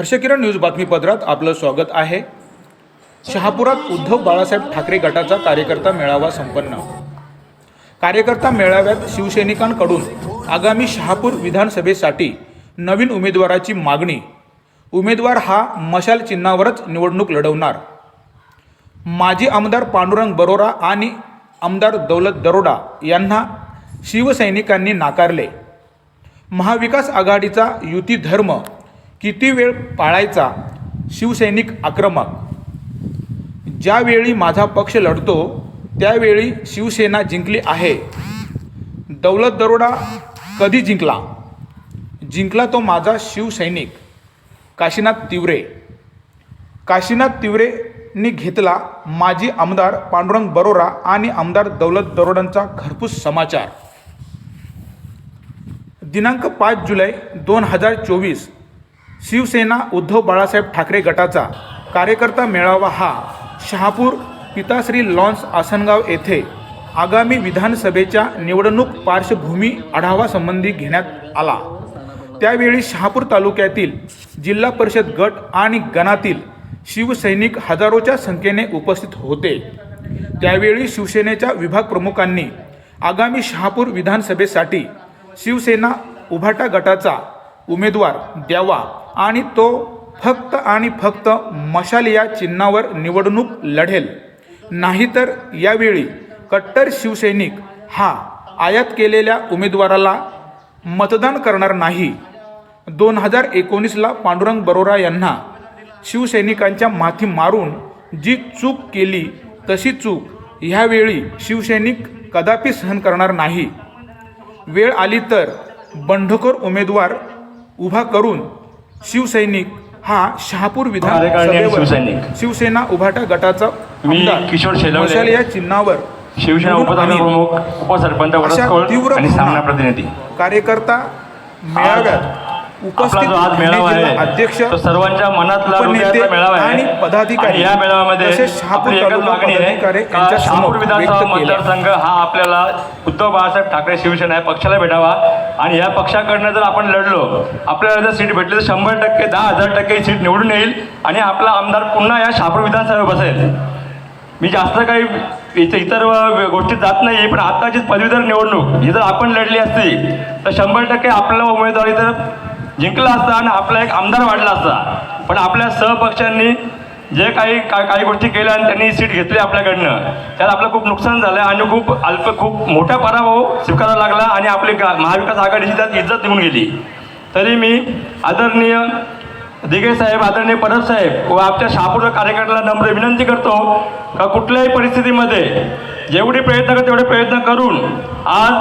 हर्षकिरण news बातमीपत्रात आपलं स्वागत आहे. शहापुरात उद्धव बाळासाहेब ठाकरे गटाचा कार्यकर्ता मेळावा संपन्न. कार्यकर्ता मेळाव्यात शिवसैनिकांकडून आगामी शहापूर विधानसभेसाठी नवीन उमेदवाराची मागणी. उमेदवार हा मशाल चिन्हावरच निवडणूक लढवणार. माजी आमदार पांडुरंग बरोरा आणि आमदार दौलत दरोडा यांना शिवसैनिकांनी नाकारले. महाविकास आघाडीचा युती धर्म किती वेळ पाळायचा? शिवसैनिक आक्रमक. ज्यावेळी माझा पक्ष लढतो त्यावेळी शिवसेना जिंकली आहे. दौलत दरोडा कधी जिंकला? जिंकला तो माझा शिवसैनिक काशीनाथ तिवरे. काशीनाथ तिवरेंनी घेतला माजी आमदार पांडुरंग बरोरा आणि आमदार दौलत दरोडांचा घरपूस समाचार. दिनांक पाच जुलै दोन हजार चोवीस शिवसेना उद्धव बाळासाहेब ठाकरे गटाचा कार्यकर्ता मेळावा हा शहापूर पिताश्री लॉन्स आसनगाव येथे आगामी विधानसभेच्या निवडणूक पार्श्वभूमी आढावासंबंधी घेण्यात आला. त्यावेळी शहापूर तालुक्यातील जिल्हा परिषद गट आणि गणातील शिवसैनिक हजारोच्या संख्येने उपस्थित होते. त्यावेळी शिवसेनेच्या विभाग प्रमुखांनी आगामी शहापूर विधानसभेसाठी शिवसेना उभाटा गटाचा उमेदवार द्यावा. आणि तो फक्त आणि फक्त मशाल या चिन्हावर निवडणूक लढेल. नाहीतर यावेळी कट्टर शिवसैनिक हा आयात केलेल्या उमेदवाराला मतदान करणार नाही. दोन हजार एकोणीसला पांडुरंग बरोरा यांना शिवसैनिकांच्या माथी मारून जी चूक केली तशी चूक ह्यावेळी शिवसैनिक कदापि सहन करणार नाही. वेळ आली तर बंडखोर उमेदवार उभा करून शिवसैनिक हा शहापूर शिवसैनिक. शिवसेना उभाटा गटाचा किशोर शेलवले. मशाल या चिन्हावर शिवसेना उपसरपंच तीव्र कार्यकर्ता मेळाव्यात आपला उपस्थित जो आज मेळावा जिल्हा आहे अध्यक्ष सर्वांच्या मनातला हृदयातला मेळावा आणि आहे पदाधिकारी या मेळाव्यामध्ये आपली एकच मागणी आहे का शहापूर विधानसभा. मतदारसंघ हा आपल्याला उद्धव बाळासाहेब ठाकरे शिवसेना या पक्षाला भेटावा. आणि या पक्षाकडनं जर आपण लढलो आपल्याला जर सीट भेटली तर शंभर टक्के दहा हजार टक्के सीट निवडून येईल. आणि आपला आमदार पुन्हा या शहापूर विधानसभेत बसेल. मी जास्त काही इतर गोष्टीत जात नाही पण आताची पदवीधर निवडणूक ही जर आपण लढली असती तर शंभर टक्के आपला उमेदवारी तर जिंकला असता आणि आपला एक आमदार वाढला असता. पण आपल्या सहपक्षांनी जे काही का काही गोष्टी केल्या आणि त्यांनी सीट घेतली आपल्याकडनं त्यात आपलं खूप नुकसान झालं आणि खूप अल्प खूप मोठा पराभव स्वीकारावा लागला आणि आपली गा महाविकास आघाडीची त्यात इज्जत निघून गेली. तरी मी आदरणीय दिघे साहेब आदरणीय परब साहेब व आमच्या शहापूर कार्यकर्त्याला नम्र विनंती करतो का कुठल्याही परिस्थितीमध्ये जेवढे प्रयत्न कर तेवढे प्रयत्न करून आज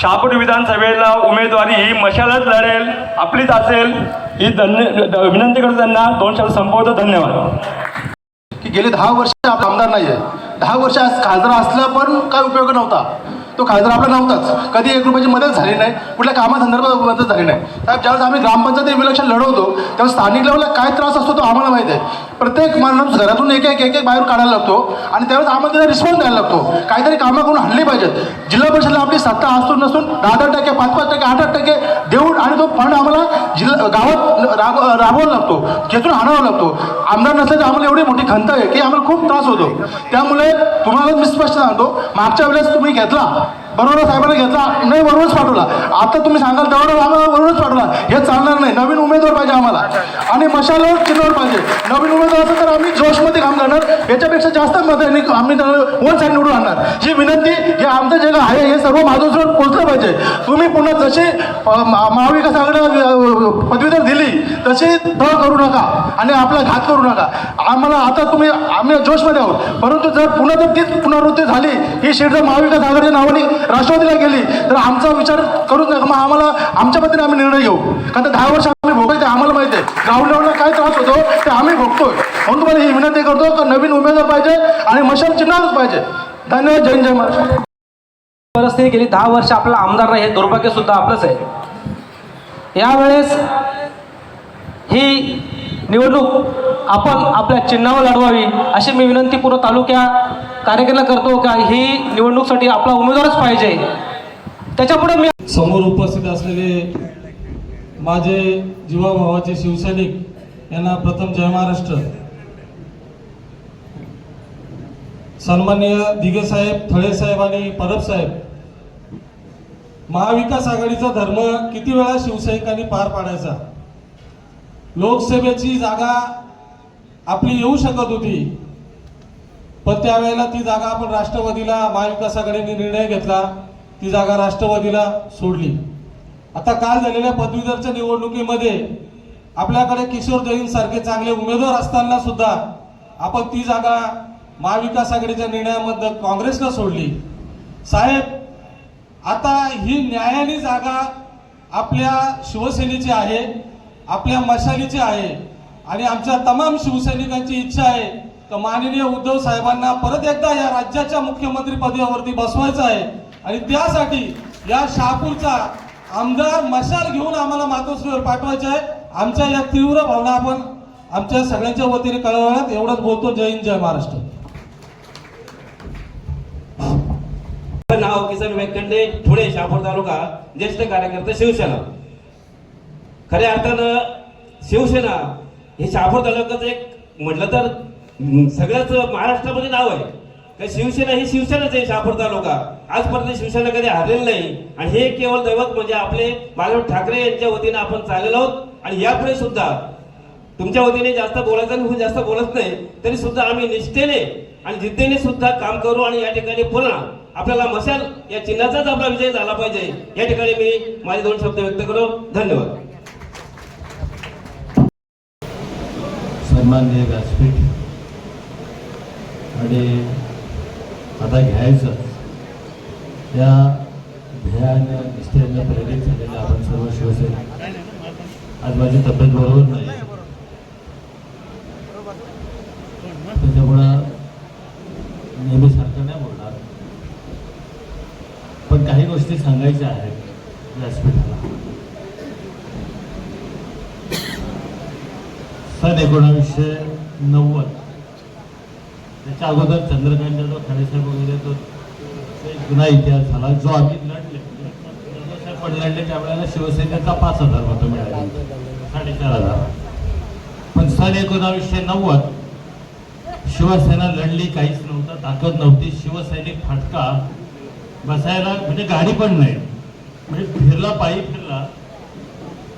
शहापूर विधानसभेला उमेदवारी ही मशालच लढेल आपलीच असेल. ही धन्य विनंती करतो त्यांना. दोन शब्द संपवतो. धन्यवाद. की गेले दहा वर्ष आमदार नाही आहे दहा वर्ष आज खासदार असला पण काय उपयोग नव्हता. तो खासदार आपला नव्हताच. कधी एक रुपयाची मदत झाली नाही कुठल्या कामासंदर्भात मदत झाली नाही. साहेब ज्यावेळेस आम्ही ग्रामपंचायत विलक्षण लढवतो त्यावेळेस स्थानिक लेवलला काय त्रास असतो तो आम्हाला माहिती आहे. प्रत्येक माणूस घरातून एक एक एक एक बाहेर काढायला लागतो आणि त्यावेळेस आम्हाला त्याला रिस्पॉन्स द्यायला लागतो. काहीतरी कामं करून हल्ली पाहिजेत. जिल्हा परिषदला आपली सत्ता असून नसून दहा दहा टक्के पाच पाच टक्के आठ आठ टक्के देऊन आणि तो फंड आम्हाला जिल्हा गावात राब राबवावा लागतो. जेथून आणावा लागतो. आमदार नसल्याची आम्हाला एवढी मोठी खंत आहे की आम्हाला खूप त्रास होतो. त्यामुळे तुम्हाला मी स्पष्ट सांगतो मागच्या वेळेस तुम्ही घेतला. बरोबर साहेबांना घेतला. नाही बरोबरच पाठवला. आता तुम्ही सांगाल तेवढं आम्हाला बरोबरच पाठवला. हे चालणार नाही. नवीन उमेदवार पाहिजे आम्हाला. आणि मशालावर चिन्हावर पाहिजे. नवीन उमेदवार असं तर आम्ही जोशमध्ये काम करणार. याच्यापेक्षा जास्त मत आम्ही वन साईड निवडून आणणार. ही विनंती हे आमचं जे आहे हे सर्व माझ्याजवळ पोहोचलं पाहिजे. तुम्ही पुन्हा जसे मा- महाविकास आघाडी पदवीधर दिली तशी तळ करू नका. आणि आपला घात करू नका. आम्हाला आता तुम्ही आम्ही जोशमध्ये आहोत. परंतु जर पुन्हा जर तीच पुनरावृत्ती झाली ही सीट महाविकास आघाडीच्या नावाने राष्ट्रवादीला गेली तर आमचा विचार करूच नका. मग आम्हाला आमच्या पद्धतीने आम्ही निर्णय घेऊ. कारण तर दहा वर्ष आम्ही भोगायचं ते आम्हाला माहिती आहे. ग्राउंड लेवलला काय त्रास होतो ते आम्ही भोगतोय. म्हणून तुम्हाला ही विनंती करतो का नवीन उमेदवार पाहिजे आणि मशाल चिन्हालाच पाहिजे. धन्यवाद. जय जय महाराष्ट्र. परिस्थिती गेली दहा वर्ष आपला आमदार नाही हे दुर्भाग्य सुद्धा आपलंच आहे. यावेळेस ही निवडणूक आपण आपल्या चिन्हावर लढवावी अशी मी विनंती पूर्ण तालुक्या कार्यकर्ता करतो का? ही निवडणूकसाठी आपला उमेदवारच पाहिजे. त्याच्यापुढे मी समोर उपस्थित असलेले माझे जीवाभावाचे शिवसैनिक यांना प्रथम जय महाराष्ट्र. सन्माननीय दिघे साहेब थळे साहेब आणि परब साहेब. महाविकास आघाडीचा धर्म किती वेळा शिवसैनिकांनी पार पाडायचा? लोकसभेची जागा आपली येऊ शकत होती. पण त्यावेळेला ती जागा आपण राष्ट्रवादीला महाविकास आघाडीने निर्णय घेतला ती जागा राष्ट्रवादीला सोडली. आता काल झालेल्या पदवीधरच्या निवडणुकीमध्ये आपल्याकडे किशोर जैन सारखे चांगले उमेदवार असताना सुद्धा आपण ती जागा महाविकास आघाडीच्या निर्णयामध्ये काँग्रेसला सोडली. साहेब आता ही न्यायाने जागा आपल्या शिवसेनेची आहे आपल्या मशालीची आहे आणि आमच्या तमाम शिवसैनिकांची इच्छा आहे तर माननीय उद्धव साहेबांना परत एकदा या राज्याच्या मुख्यमंत्री पदावरती बसवायचं आहे. आणि त्यासाठी या शहापूरचा आमदार मशाल घेऊन आम्हाला मातोश्रीवर पाठवायचं आहे. आमच्या या तीव्र भावना आपण आमच्या सगळ्यांच्या वतीने कळवण्यात एवढंच बोलतो. जय हिंद जय महाराष्ट्र. नाव किसन व्यंकटे ठुळे शहापूर तालुका ज्येष्ठ कार्यकर्ते शिवसेना. खऱ्या अर्थानं शिवसेना हे शहापूर तालुक्याचं एक म्हटलं तर सगळ्याच महाराष्ट्रामध्ये नाव आहे. का शिवसेना ही शिवसेनाच आहे शहापूर तालुका आजपर्यंत शिवसेना कधी हारलेली नाही. आणि हे केवळ दैवत म्हणजे आपले माधव ठाकरे यांच्या वतीने आपण चाललेलो आहोत. आणि यापुढे सुद्धा तुमच्या वतीने जास्त बोलायचं आणि जास्त बोलत नाही तरी सुद्धा आम्ही निष्ठेने आणि जिद्दीने सुद्धा काम करू आणि या ठिकाणी पुन्हा आपल्याला मशाल या चिन्हाचाच आपला विजय झाला पाहिजे. या ठिकाणी मी माझे दोन शब्द व्यक्त करू. धन्यवाद. सन्माननीय व्यासपीठ आणि आता घ्यायचं. या ध्येयाने निष्ठेने प्रेरित झालेले आपण सर्व शिवसेना. आज माझी तब्येत बरोबर नाही. त्याच्यामुळं नेहमीसारखं नाही बोलणार. पण काही गोष्टी सांगायच्या आहेत व्यासपीठाला सन एकोणावीसशे नव्वद. त्याच्या अगोदर चंद्रकांत जाधव खाडेसाहेब वगैरे तो एक जुना इतिहास झाला. जो आम्ही लढले साहेब पण लढले त्यावेळेला शिवसेनेचा पाच हजार मतं मिळाली. साडेचार हजार. पण सन एकोणावीसशे नव्वद शिवसेना लढली काहीच नव्हतं ताकद नव्हती. शिवसैनिक फाटका बसायला म्हणजे गाडी पण नाही. म्हणजे फिरला पायी फिरला.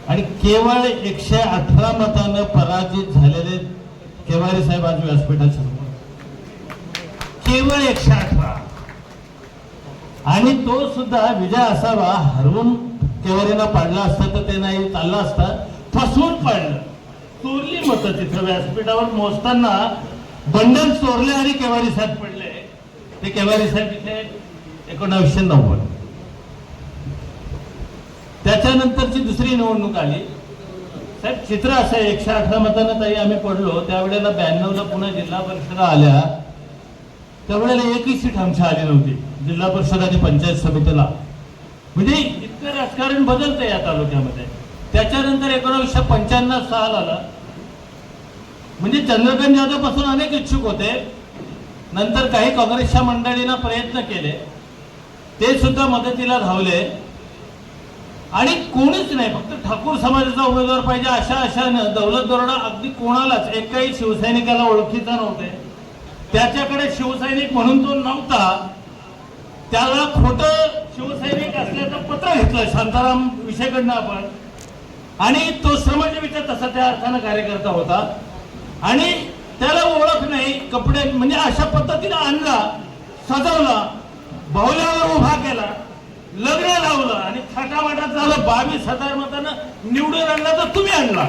आणि केवळ एकशे अठरा मतानं पराजित झालेले केवारी साहेब आज व्यासपीठाच्या केवळ एकशे अठरा आणि तो सुद्धा विजय असावा हरवून केवारीला पाडला असता तर ते नाही चाललं असता फसवून पाडलं. चोरली मत तिथं व्यासपीठावर मोजताना बंडल चोरले आणि केवारी साहेब पडले. ते केवारी साहेब इथे एकोणावीसशे नव्वद. त्याच्यानंतरची दुसरी निवडणूक आली. साहेब चित्र असं एकशे अठरा मतानं ताई आम्ही पडलो. त्यावेळेला ब्याण्णवला पुन्हा जिल्हा परिषदा आल्या. त्यावेळेला एकही सीट आमच्या आली नव्हती. जिल्हा परिषद आणि पंचायत समितीला. म्हणजे इतकं राजकारण बदलतं या तालुक्यामध्ये. त्याच्यानंतर एकोणावीसशे पंच्याण्णव साल आला. म्हणजे चंद्रकांत जाधवपासून अनेक इच्छुक होते. नंतर काही काँग्रेसच्या मंडळींना प्रयत्न केले. ते सुद्धा मदतीला धावले. आणि कोणीच नाही फक्त ठाकूर समाजाचा उमेदवार पाहिजे अशा आशानं दौलत दरोडा अगदी कोणालाच. एकाही शिवसैनिकाला ओळखीचा नव्हते. त्याच्याकडे शिवसैनिक म्हणून तो नव्हता. त्याला खोटं शिवसैनिक असल्याचं पत्र घेतलं शांताराम विषयकडनं आपण. आणि तो श्रमजीवीचा तसा त्या अर्थानं कार्यकर्ता होता. आणि त्याला ओळख नाही कपडे म्हणजे अशा पद्धतीने आणला सजवला बाहुल्यावर उभा केला लग्न लावलं आणि थाटामाटात झालं बावीस हजार मतानं निवडून आणला तर तुम्ही आणला.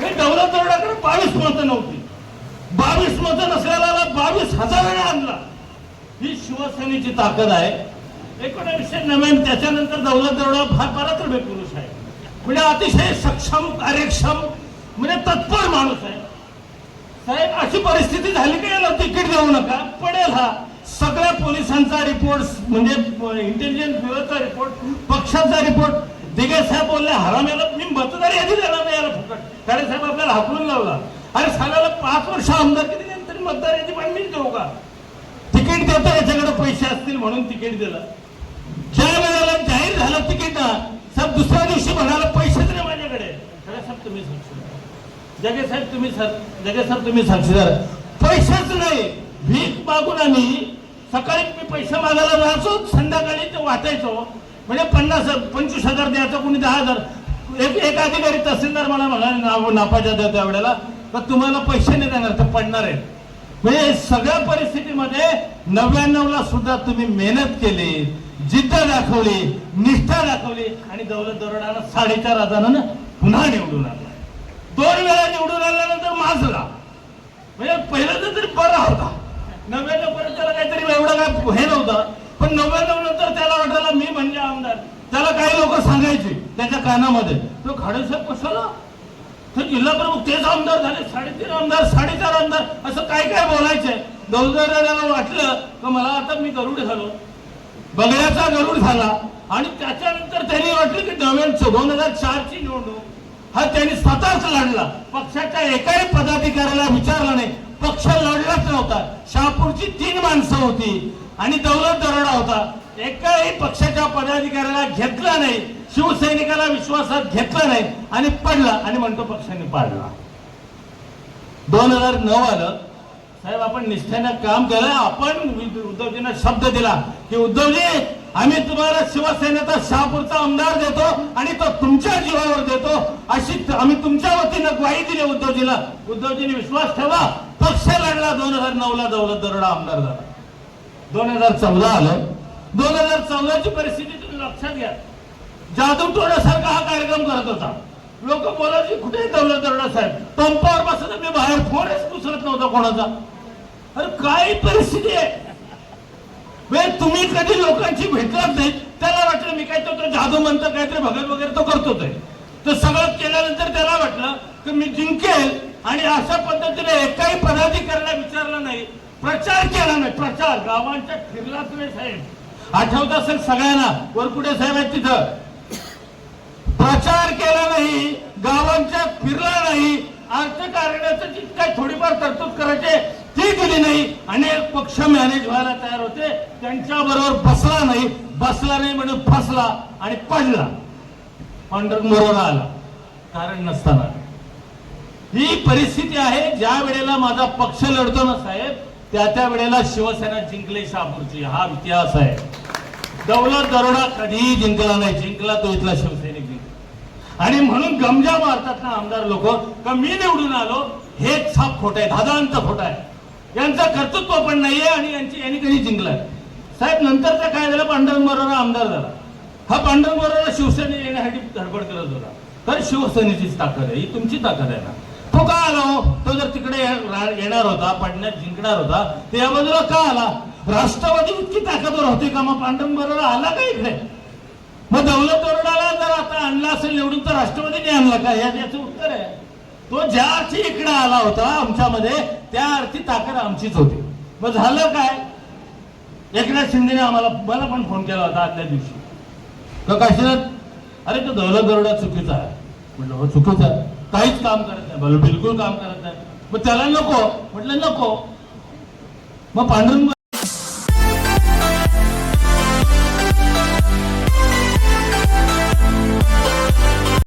हे दौलत बावीस मतं नव्हती. बावीस मतं नसलेला बावीस हजाराने आणला. ही शिवसेनेची ताकद आहे. एकोणीसशे नव्याण्णव त्याच्यानंतर दौलत दरोडा हा पराक्रमी पुरुष आहे. म्हणजे अतिशय सक्षम कार्यक्षम म्हणजे तत्पर माणूस आहे. साहेब अशी परिस्थिती झाली की याला तिकीट देऊ नका. पडेल हा. सगळ्या पोलिसांचा रिपोर्ट म्हणजे इंटेलिजन्स ब्युरोचा रिपोर्ट पक्षाचा रिपोर्ट. दिगे साहेब बोलले हराम याला मी मतदार यादी देणार नाही याला फुकट. खरे साहेब आपल्याला हाकलून लावला. अरे सालाला पाच वर्ष आमदार किती तरी मतदार यादी पण करू देऊ का? तिकीट देता याच्याकडे पैसे असतील म्हणून तिकीट दिलं. ज्या वेळेला जाहीर झालं तिकीट सब साहेब दुसऱ्या दिवशी म्हणाला पैसेच नाही माझ्याकडे. खरं साहेब तुम्ही सांगशील जगे साहेब तुम्ही सर जगे साहेब तुम्ही साक्षीदार. पैसेच नाही. भीक मागून आम्ही सकाळी मी पैसे मागायला जायचो संध्याकाळी ते वाचायचो. म्हणजे पन्नास पंचवीस हजार द्यायचं कोणी दहा हजार. एक एक अधिकारी तहसीलदार मला म्हणाले नाव नापाच्या द्या त्यावेळेला तर तुम्हाला पैसे नाही देणार तर पडणार आहेत म्हणजे सगळ्या परिस्थितीमध्ये नव्याण्णवला सुद्धा तुम्ही मेहनत केली जिद्द दाखवली निष्ठा दाखवली आणि दौलत दरोडानं साडेचार हजारानं पुन्हा निवडून आला दोन वेळा निवडून आल्यानंतर माजला. म्हणजे पहिलं तर तरी बरा होता. नव्याण्णव पर्यंत त्याला काहीतरी एवढं काय हे नव्हतं. पण नव्याण्णव नंतर त्याला वाटायला मी म्हणजे आमदार त्याला काही लोक सांगायचे त्याच्या कानामध्ये. तो खाडेसाहेब कशाला? तर जिल्हा प्रमुख तेच आमदार झाले. साडेतीन आमदार साडेचार आमदार असं काय काय बोलायचंय? दौलतराला वाटलं का मला आता मी गरुड झालो. बगड्याचा गरुड झाला. आणि त्याच्यानंतर त्यांनी वाटलं की नव्याण्णव दोन हजार चारची निवडणूक. हा त्यांनी स्वतःच लढला. पक्षाच्या एकाही पदाधिकाऱ्याला विचारला नाही. पक्ष लढलाच नव्हता. शहापूरची तीन माणसं होती. आणि दौलत दरोडा होता. एकाही पक्षाच्या पदाधिकाऱ्याला घेतला नाही. शिवसैनिकाला विश्वासात घेतला नाही. आणि पडला आणि म्हणतो पक्षाने पाडला. दोन हजार नऊ आलं. साहेब आपण निष्ठेनं काम केलं. आपण उद्धवजींना शब्द दिला की उद्धवजी आम्ही तुम्हाला शिवसेनेचा शहापूरचा आमदार देतो आणि तो तुमच्या जीवावर देतो. अशी आम्ही तुमच्या वतीनं ग्वाही दिली उद्धवजीला. उद्धवजीने विश्वास ठेवा पक्ष लढला. दोन हजार नऊ ला दौलत दरोडा आमदार झाला. दोन हजार चौदा आलं. दोन हजार चौदाची परिस्थिती तुम्ही लक्षात घ्या. जादू टोण्यासारखा हा कार्यक्रम करत होता. लोक बोलायचे कुठे दौलत दरोडा साहेब. पंपावर बसत मी बाहेर फोनच उचलत नव्हता कोणाचा. अरे काय परिस्थिती आहे? वे तुम्ही कधी लोकांची भेटलाच नाही? त्याला वाटलं मी काय तो जादू म्हणतो काहीतरी भगत वगैरे तो करतो ते तर सगळं केल्यानंतर त्याला वाटलं की मी जिंकेल आणि अशा पद्धतीने एकाही पदाधिकाऱ्याला विचारलं नाही प्रचार केला नाही. प्रचार गावांच्या फिरलाच नाही साहेब. आठवत असेल सगळ्यांना वरकुटे साहेब आहेत तिथं. प्रचार केला नाही गावांच्या फिरला नाही अर्थकारणाचं जी काय थोडीफार तरतूद करायचे ती केली नाही. अनेक पक्ष मॅनेज व्हायला तयार होते. त्यांच्या बरोबर बसला नाही. बसला नाही म्हणून फसला आणि पडला. पांडुरंग बरोबर आला. कारण नसताना. ही परिस्थिती आहे. ज्या वेळेला माझा पक्ष लढतो ना साहेब त्या त्या वेळेला शिवसेना जिंकले शहापूरची. हा इतिहास आहे. दौलत दरोडा कधीही जिंकला नाही. जिंकला तो इथला शिवसेना. आणि म्हणून गमजा मारतात ना आमदार लोक का मी निवडून आलो हे छाप खोट आहे धादांत खोट आहे. यांचं कर्तृत्व पण नाहीये आणि यांची यांनी कधी जिंकलाय. साहेब नंतरचा काय झालं? पांडुरंग बरोबर आमदार झाला. हा पांडुरंग बरोबर शिवसेने येण्यासाठी धडपड करत होता. तर शिवसेनेचीच ताकद आहे ही तुमची ताकद आहे ना. तो का आला हो? तो जर तिकडे येणार होता पाडण्यात जिंकणार होता तर या बाजूला का आला? राष्ट्रवादी इतकी ताकदवर होती का? मग पांडुरंग बरोबर आला का इकडे? मग दौलत ओरडाला जर आता आणला असेल निवडून तर राष्ट्रवादीने आणला का? याचं उत्तर आहे. तो ज्या अर्थी इकडे आला होता आमच्यामध्ये त्या अर्थी ताकद आमचीच होती. मग झालं काय? एकनाथ शिंदेने आम्हाला मला पण फोन केला होता आदल्या दिवशी. तर काशीनाथ अरे तो दौलत दरोडा चुकीचा आहे. म्हटलं हो चुकीचा आहे. काहीच काम करत नाही. बिलकुल काम करत नाही. मग त्याला नको. म्हटलं नको. मग पांडुरंग Bye.